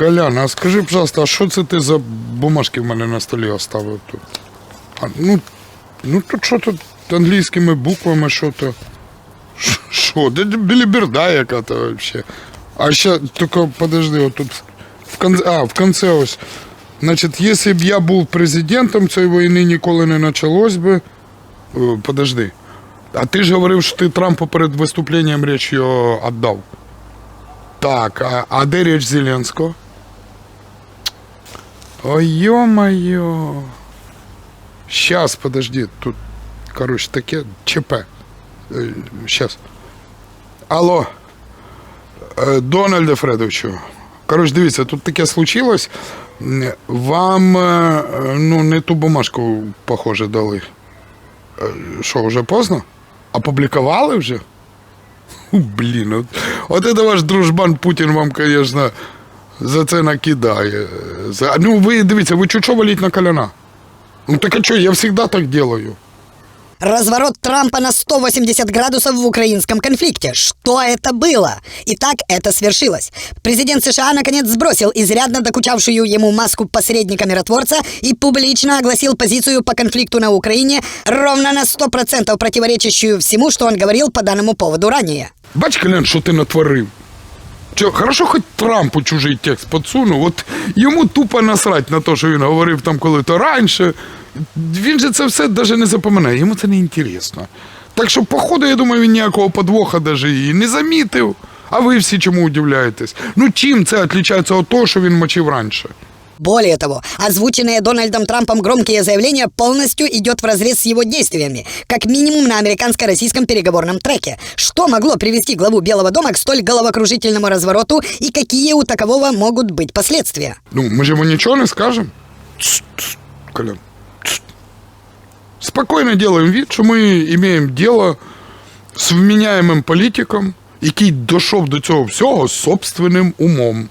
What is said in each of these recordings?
Колян, а скажи, пожалуйста, а що це ти за бумажки в мене на столі оставив тут? А, ну, ну тут що тут англійськими буквами, що то. Ш- Що? Де біліберда яка-то вообще. А ще, тільки подожди, отут в конце, а, в конце ось. Значить, якщо б я був президентом цієї війни, ніколи не почалось би. Е, Подожди. А ти ж говорив, що ти Трампу перед виступленням річ його віддав. Так, а, а де річ Зеленського? Ой, ё-моё. Сейчас, подожди, тут, короче, таке ЧП. Э, Сейчас. Алло. Е, Дональде Фредовичу. Коротше, дивіться, тут таке случилось. М, Вам е, ну, не ту бумажку, похоже, дали. Е, Що, вже поздно? Опублікували вже? Фу, Блін, от, от це ваш дружбан Путін вам, звісно, за це накидає. За, ну, ви дивіться, ви чуть що валіть на коляна. Ну так а що, я завжди так делаю. Разворот Трампа на 180 градусов в украинском конфликте. Что это было? Итак, это свершилось. Президент США наконец сбросил изрядно докучавшую ему маску посредника-миротворца и публично огласил позицию по конфликту на Украине ровно на 100% противоречащую всему, что он говорил по данному поводу ранее. Бач, Колян, що ти натворив. Що, хорошо, хоч Трампу чужий текст подсунув. От йому тупо насрать на те, що він говорив там коли-то раніше. Він же це все навіть не запоминає, йому це не інтересно. Так що, походу, я думаю, він ніякого подвоха навіть і не замітив. А ви всі чому удивляєтесь? Ну чим це відрізняється від того, що він мочив раніше? Более того, озвученные Дональдом Трампом громкие заявления полностью идет вразрез с его действиями, как минимум на американско-российском переговорном треке. Что могло привести главу Белого дома к столь головокружительному развороту и какие у такового могут быть последствия? Ну, ми ж йому нічого не скажемо. Тс, тс, Колян. тс. Спокійно робимо вид, що ми маємо діло з вміняємим політиком, який дійшов до цього всього з собственним умом.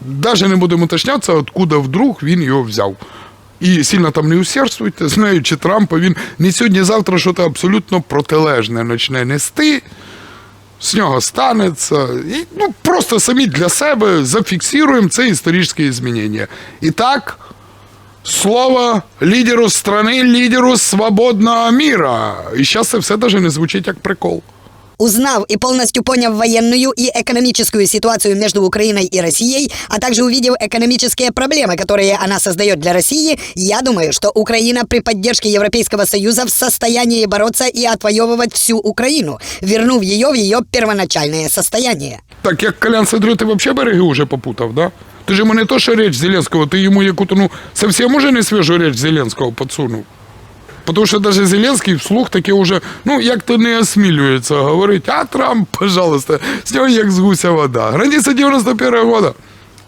Даже не будемо уточнятися, откуда вдруг він його взяв. І сильно там не усердствуйте, знаючи Трампа, він не сьогодні-завтра щось абсолютно протилежне почне нести з нього станеться. І, ну, просто самі для себе зафіксуємо це історичне змінення. І так, слово лідеру страни, лідеру свободного міра. І зараз це все навіть не звучить як прикол. Узнав и полностью поняв военную и экономическую ситуацию между Украиной и Россией, а также увидев экономические проблемы, которые она создает для России, я думаю, что Украина при поддержке Европейского Союза в состоянии бороться и отвоевывать всю Украину, вернув ее в ее первоначальное состояние. Так як Колян смотрю, ти взагалі береги вже попутав, да? Ти ж йому не то, що річ Зеленського, ти йому яку-то, ну, совсем уже не свіжу річ Зеленського підсунув. Потому що даже Зеленський вслух таки уже, ну, як-то не осмілюється говорити, а Трамп, пожалуйста, з нього як з гуся вода. Границя 91 года.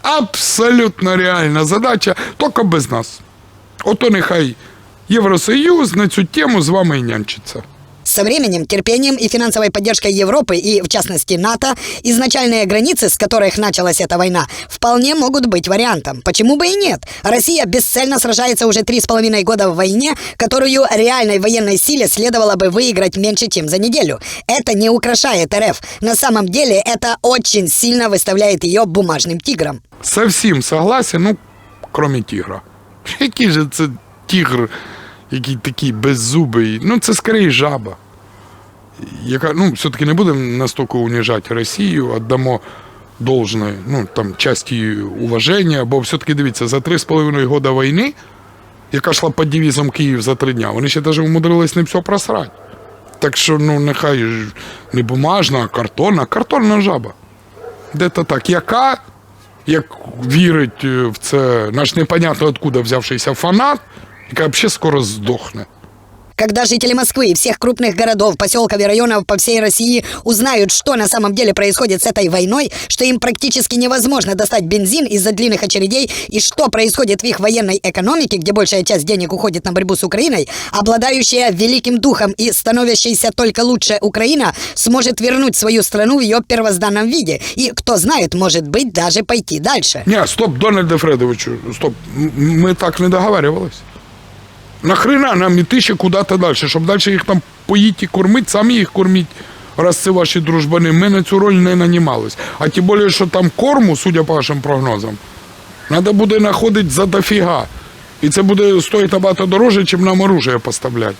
Абсолютно реальна задача, тільки без нас. Ото нехай Євросоюз на цю тему з вами нянчиться. Со временем, терпением и финансовой поддержкой Европы и, в частности, НАТО, изначальные границы, с которых началась эта война, вполне могут быть вариантом. Почему бы и нет? Россия бесцельно сражается уже три с половиной года в войне, которую реальной военной силе следовало бы выиграть меньше, чем за неделю. Это не украшает РФ. На самом деле, это очень сильно выставляет ее бумажным тигром. Совсем согласен, ну, кроме тигра. Який же це тигр, який такий беззубий? Ну, це скоріше жаба. Яка, ну, все-таки не будемо настільки уніжати Росію, віддамо должне, ну, там, часті уваження, бо все-таки дивіться, за три з половиною года війни, яка йшла під девізом Київ за три дня, вони ще навіть умудрились не все просрати. Так що, ну, нехай не бумажна, а картонна, картонна жаба. Де-то так. Яка, як вірить е, в це наш непонятно откуда взявшийся фанат, яка взагалі скоро здохне. Когда жители Москвы и всех крупных городов, поселков и районов по всей России узнают, что на самом деле происходит с этой войной, что им практически невозможно достать бензин из-за длинных очередей и что происходит в их военной экономике, где большая часть денег уходит на борьбу с Украиной, обладающая великим духом и становящаяся только лучше Украина сможет вернуть свою страну в ее первозданном виде и, кто знает, может быть, даже пойти дальше. Ні, стоп, Дональде Фредовичу, стоп. М- Ми так не договарювались. Нахрена нам іти ще куди-то далі, щоб далі їх там поїть і кормити, самі їх корміть, раз це ваші дружбани. Ми на цю роль не нанімались. А тим більше, що там корму, судя по вашим прогнозам, Треба буде знаходити за дофіга. І це буде стоїти набагато дороже, ніж нам оружие поставляти.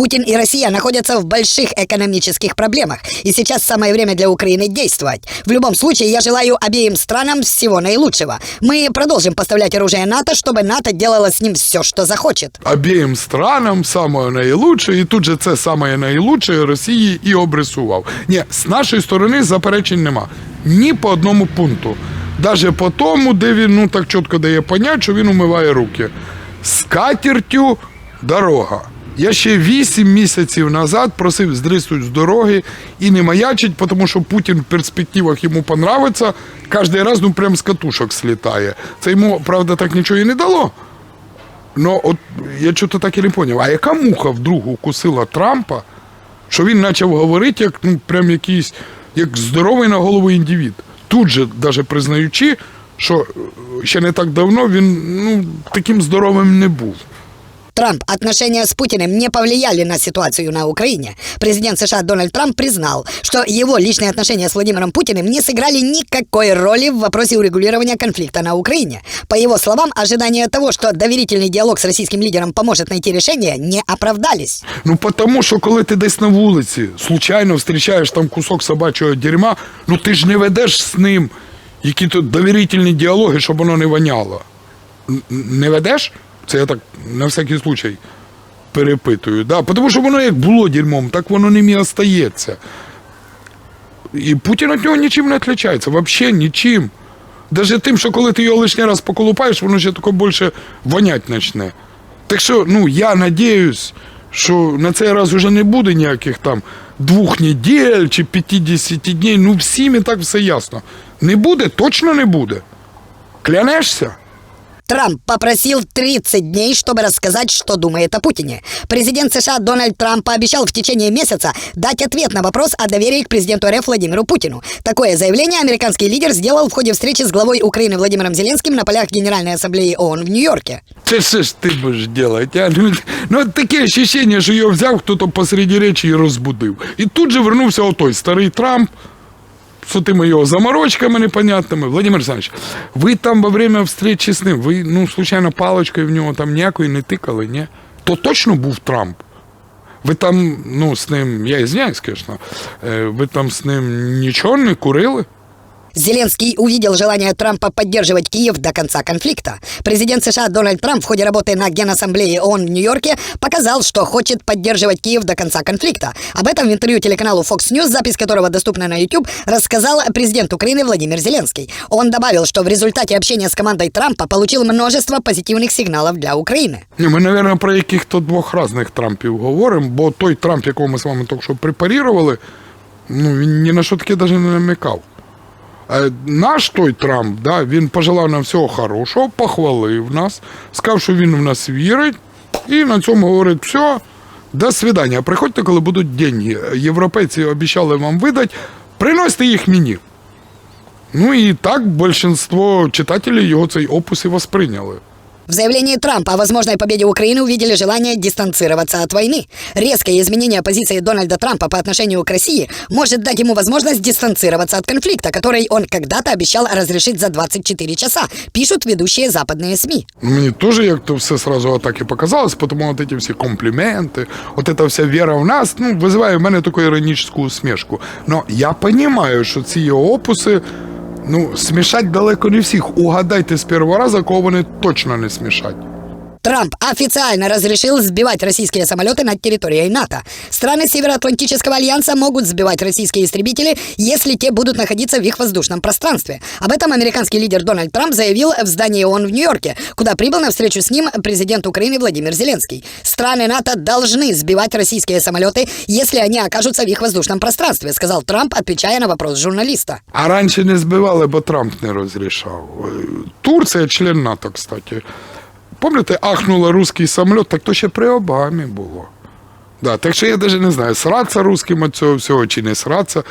Путин и Россия находятся в больших экономических проблемах, и сейчас самое время для Украины действовать. В любом случае, я желаю обеим странам всего наилучшего. Мы продолжим поставлять оружие НАТО, чтобы НАТО делало с ним все, что захочет. Обеим странам самое наилучше, і тут же це самое наилучше Росії і обрисував. Ні, з нашої сторони заперечень нема. Ні по одному пункту. Даже по тому, де він ну так чітко дає понять, що він умиває руки. З катертю дорога. Я ще 8 місяців назад просив здриснуть з дороги і не маячить, тому що Путін в перспективах йому понравиться, кожен раз ну прям з катушок слітає. Це йому, правда, так нічого і не дало. Ну, от я чого так і не поняв. А яка муха вдруг укусила Трампа, що він почав говорити, як ну, прям якийсь, як здоровий на голову індивід. Тут же, навіть признаючи, що ще не так давно він ну, таким здоровим не був. Трамп, отношения с Путиным не повлияли на ситуацию на Украине. Президент США Дональд Трамп признал, что его личные отношения с Владимиром Путиным не сыграли никакой роли в вопросе урегулирования конфликта на Украине. По его словам, ожидания того, что доверительный диалог с российским лидером поможет найти решение, не оправдались. Ну, тому що коли ти десь на вулиці случайно зустрічаєш там кусок собачого дерьма, ну ти ж не ведеш з ним які тут довірительні діалоги, щоб воно не воняло. Н- Не ведеш? Це я так на всякий случай перепитую. Да? Тому що воно як було дерьмом, так воно ним і остається. І Путін від нього нічим не відрізняється, взагалі нічим. Даже тим, що коли ти його лишній раз поколупаєш, воно ще тако більше вонять почне. Так що, ну, я надіюсь, що на цей раз уже не буде ніяких там двох неділь чи 50 днів. Ну, всім і так все ясно. Не буде, точно не буде. Клянешся? Трамп попросил 30 дней, чтобы рассказать, что думает о Путине. Президент США Дональд Трамп пообещал в течение месяца дать ответ на вопрос о доверии к президенту РФ Владимиру Путину. Такое заявление американский лидер сделал в ходе встречи с главой Украины Владимиром Зеленским на полях Генеральной Ассамблеи ООН в Нью-Йорке. Це що ж ти будеш делать? А? Ну, ну от таке ощущение, що його взяв хто-то посереді речі і розбудив. І тут же вернувся отой старий Трамп з тими його заморочками непонятними. Владимир Олександрович, ви там во время встречі з ним, ви, ну, случайно, паличкою в нього там ніякої не тикали, ні? То точно був Трамп. Ви там, ну, з ним, я извиняюсь, звісно, ви там з ним нічого не курили? Зеленский увидел желание Трампа поддерживать Киев до конца конфликта. Президент США Дональд Трамп в ходе работы на Генассамблее ООН в Нью-Йорке показал, что хочет поддерживать Киев до конца конфликта. Об этом в интервью телеканалу Fox News, запись которого доступна на YouTube, рассказал президент Украины Владимир Зеленский. Он добавил, что в результате общения с командой Трампа получил множество позитивных сигналов для Украины. Ні, ми, мабуть, про яких-то двох різних Трампів говоримо, бо той Трамп, якого ми з вами тільки що препарували, ну, він ні на що таке навіть не намікав. А наш той Трамп, да, він пожелав нам всього хорошого, похвалив нас, сказав, що він в нас вірить, і на цьому говорить, все, до свидання. Приходьте, коли будуть деньги. Європейці обіцяли вам видати, приносите їх мені. Ну і так більшість читателів його цей опус і восприйняли. В заявлении Трампа о возможной победе Украины увидели желание дистанцироваться от войны. Резкое изменение позиции Дональда Трампа по отношению к России может дать ему возможность дистанцироваться от конфликта, который он когда-то обещал разрешить за 24 часа, пишут ведущие западные СМИ. Мені теж як-то все сразу так і показалось, тому от ці всі компліменти, от ця вся віра в нас, ну, визиває в мене таку іронічну усмішку. Но я розумію, що ці його опуси, ну, смішать далеко не всіх. Угадайте з першого разу, кого вони точно не смішать. Трамп официально разрешил сбивать российские самолеты над территорией НАТО. Страны Североатлантического альянса могут сбивать российские истребители, если те будут находиться в их воздушном пространстве. Об этом американский лидер Дональд Трамп заявил в здании ООН в Нью-Йорке, куда прибыл на встречу с ним президент Украины Владимир Зеленский. Страны НАТО должны сбивать российские самолеты, если они окажутся в их воздушном пространстве, сказал Трамп, отвечая на вопрос журналиста. А раніше не збивали, бо Трамп не розрішав. Е, Турція член НАТО, кстати. Пам'ятаєте, ахнула русський самоліт, так то ще при Обамі було. Да, так що я навіть не знаю, сраться русським від цього всього чи не сраться,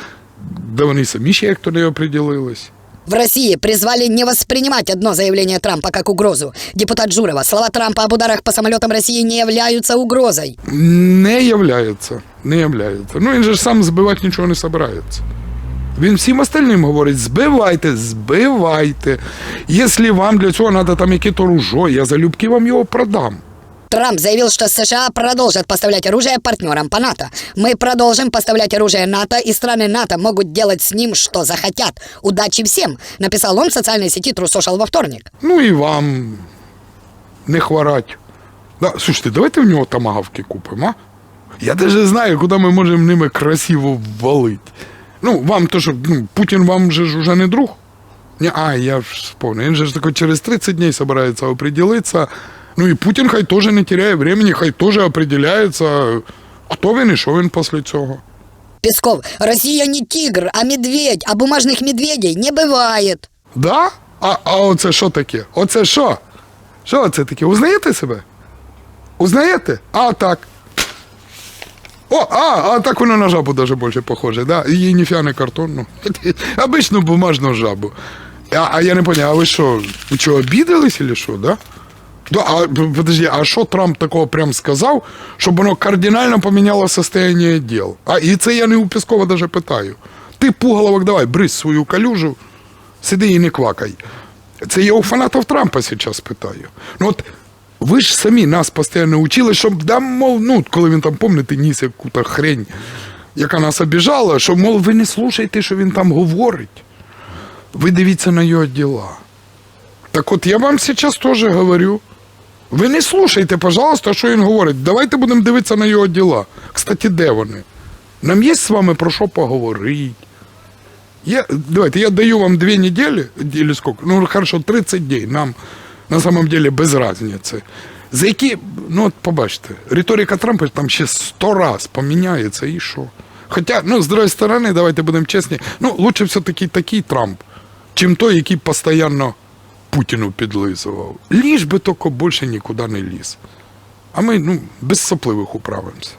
де вони самі ще як то не оприділились. В России призвали не воспринимать одно заявление Трампа как угрозу. Депутат Журова, слова Трампа об ударах по самолетам России не являются угрозой. Не являється. Не являється. Ну він же ж сам збивати нічого не собирається. Він всім остальним говорить: збивайте, збивайте. Якщо вам для цього треба там якесь ружо, я залюбки вам його продам. Трамп заявил, что США продолжат поставлять оружие партнерам по НАТО. Мы продолжим поставлять оружие НАТО, и страны НАТО могут делать с ним, что захотят. Удачи всем, написал он в социальной сети True Social во вторник. Ну і вам не хворать. Да, слушайте, давайте в нього томагавки купимо, а? Я даже знаю, куди ми можемо ними красиво валити. Ну, вам то, що ну, Путін вам же ж уже не друг. Ні, а, я ж вспомнил. Він же ж тако через 30 дней собирается определиться. Ну і Путін хай теж не теряє времени, хай теж определяється, хто він і що він після цього. Песков, Россия не тигр, а медведь, а бумажных медведей не бывает. Да? А, а оце що таке? Оце що? Що це таке? Узнаєте себе? Узнаєте? А так. О, а, а так воно на жабу даже більше похоже, да? Її ніфіга не картонну. Обичну бумажну жабу. А, а я не понял, а ви що, ви що, обідались или що, да? Да, а подожди, а що Трамп такого прям сказав, щоб воно кардинально поміняло состояние діл? А і це я не у Пескова даже питаю. Ти пуголовок давай, бризь свою калюжу, сиди і не квакай. Це я у фанатів Трампа зараз питаю. Ну от ви ж самі нас постійно учили, щоб, да, мов, ну, коли він там, пам'ятаєте, ніс яку-то хрень, яка нас обіжала, що, мол, ви не слушайте, що він там говорить. Ви дивіться на його діла. Так от я вам зараз теж говорю. Ви не слушайте, пожалуйста, що він говорить. Давайте будемо дивитися на його діла. Кстати, де вони? Нам є з вами про що поговорити. Я, давайте, я даю вам или сколько, ну хорошо, 30 дней, нам на самом деле без разницы. За які, ну от побачите, риторика Трампа там ще сто раз поміняється і що. Хоча, ну, з другої сторони, давайте будемо чесні, ну, лучше все-таки такий Трамп, чим той, який постійно Путіну підлизував. Ліж би тільки більше нікуди не ліз. А ми, ну, без сопливих управимося.